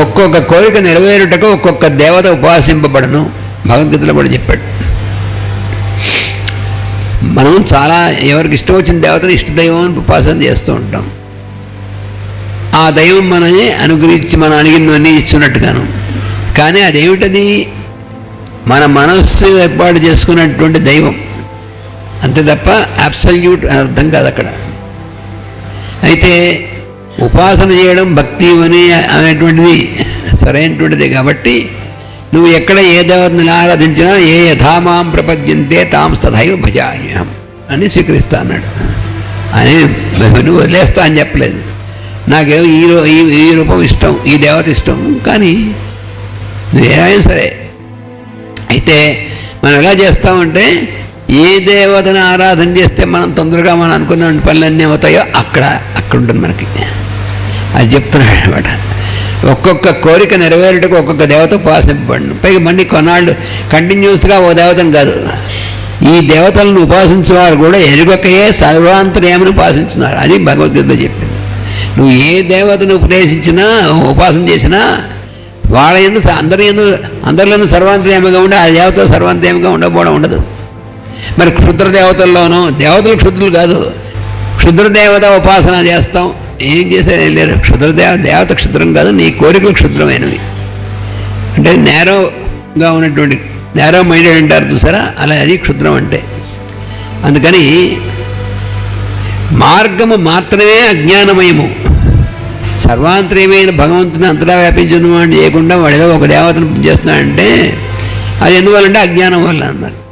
ఒక్కొక్క కోరిక నెరవేరుటకు ఒక్కొక్క దేవత ఉపాసింపబడను. భగవద్గీతలో కూడా చెప్పాడు. మనం చాలా ఎవరికి ఇష్టం వచ్చిన దేవతను ఇష్టదైవం అని ఉపాసన చేస్తూ ఉంటాం. ఆ దైవం మనని అనుగ్రహించి మనం అడిగినవన్నీ ఇస్తున్నట్టుగాను కానీ అదేమిటది? మన మనస్సు ఏర్పాటు చేసుకున్నటువంటి దైవం. అంతే తప్ప అబ్సల్యూట్ అని అర్థం కాదు అక్కడ. అయితే ఉపాసన చేయడం భక్తి అని అనేటువంటిది సరైనటువంటిది కాబట్టి నువ్వు ఎక్కడ ఏ దేవతని ఆరాధించినా ఏ యథామాం ప్రపద్యంతే తాం తథైవ భజామ్యం అని స్వీకరిస్తా అన్నాడు అని నువ్వు వదిలేస్తా అని చెప్పలేదు. నాకేమో ఈ ఈ ఈ రూపం ఇష్టం ఈ దేవత ఇష్టం కానీ నువ్వు సరే. అయితే మనం ఎలా చేస్తామంటే ఏ దేవతను ఆరాధన చేస్తే మనం తొందరగా మనం అనుకున్న పనులన్నీ అవుతాయో అక్కడ అక్కడ ఉంటుంది మనకి. అది చెప్తున్నాడు అనమాట ఒక్కొక్క కోరిక నెరవేరుటకు ఒక్కొక్క దేవత ఉపాసింపబడిన పైగా మళ్ళీ కొన్నాళ్ళు కంటిన్యూస్గా ఓ దేవతం కాదు. ఈ దేవతలను ఉపాసించేవారు కూడా ఎరుగకయే సర్వాంతర్యామని ఉపాసించున్నారు అని భగవద్గీత చెప్పింది. నువ్వు ఏ దేవతను ఉపదేశించినా ఉపాసన చేసినా వాళ్ళ ఎందు అందరి ఎందు అందరిలోనూ సర్వాంతర్యామిగా ఉండి ఆ దేవత సర్వాంతర్యామిగా ఉండకపోవడం ఉండదు. మరి క్షుద్ర దేవతల్లోనూ దేవతలు క్షుద్రులు కాదు. క్షుద్ర దేవత ఉపాసన చేస్తాం. ఏం చేసేది ఏం లేదు క్షుద్ర దేవ దేవత క్షుద్రం కాదు నీ కోరికలు క్షుద్రమైనవి. అంటే నేరోగా ఉన్నటువంటి నేరో మైండెడ్ అంటారు చూసారా? అలా అది క్షుద్రం అంటే. అందుకని మార్గము మాత్రమే అజ్ఞానమయము. సర్వాంతర్యమైన భగవంతుని అంతటా వ్యాపించిన వాడిని చేయకుండా వాడు ఏదో ఒక దేవతను చేస్తున్నాడంటే అది ఎందువల్లంటే అజ్ఞానం వల్ల అన్నారు.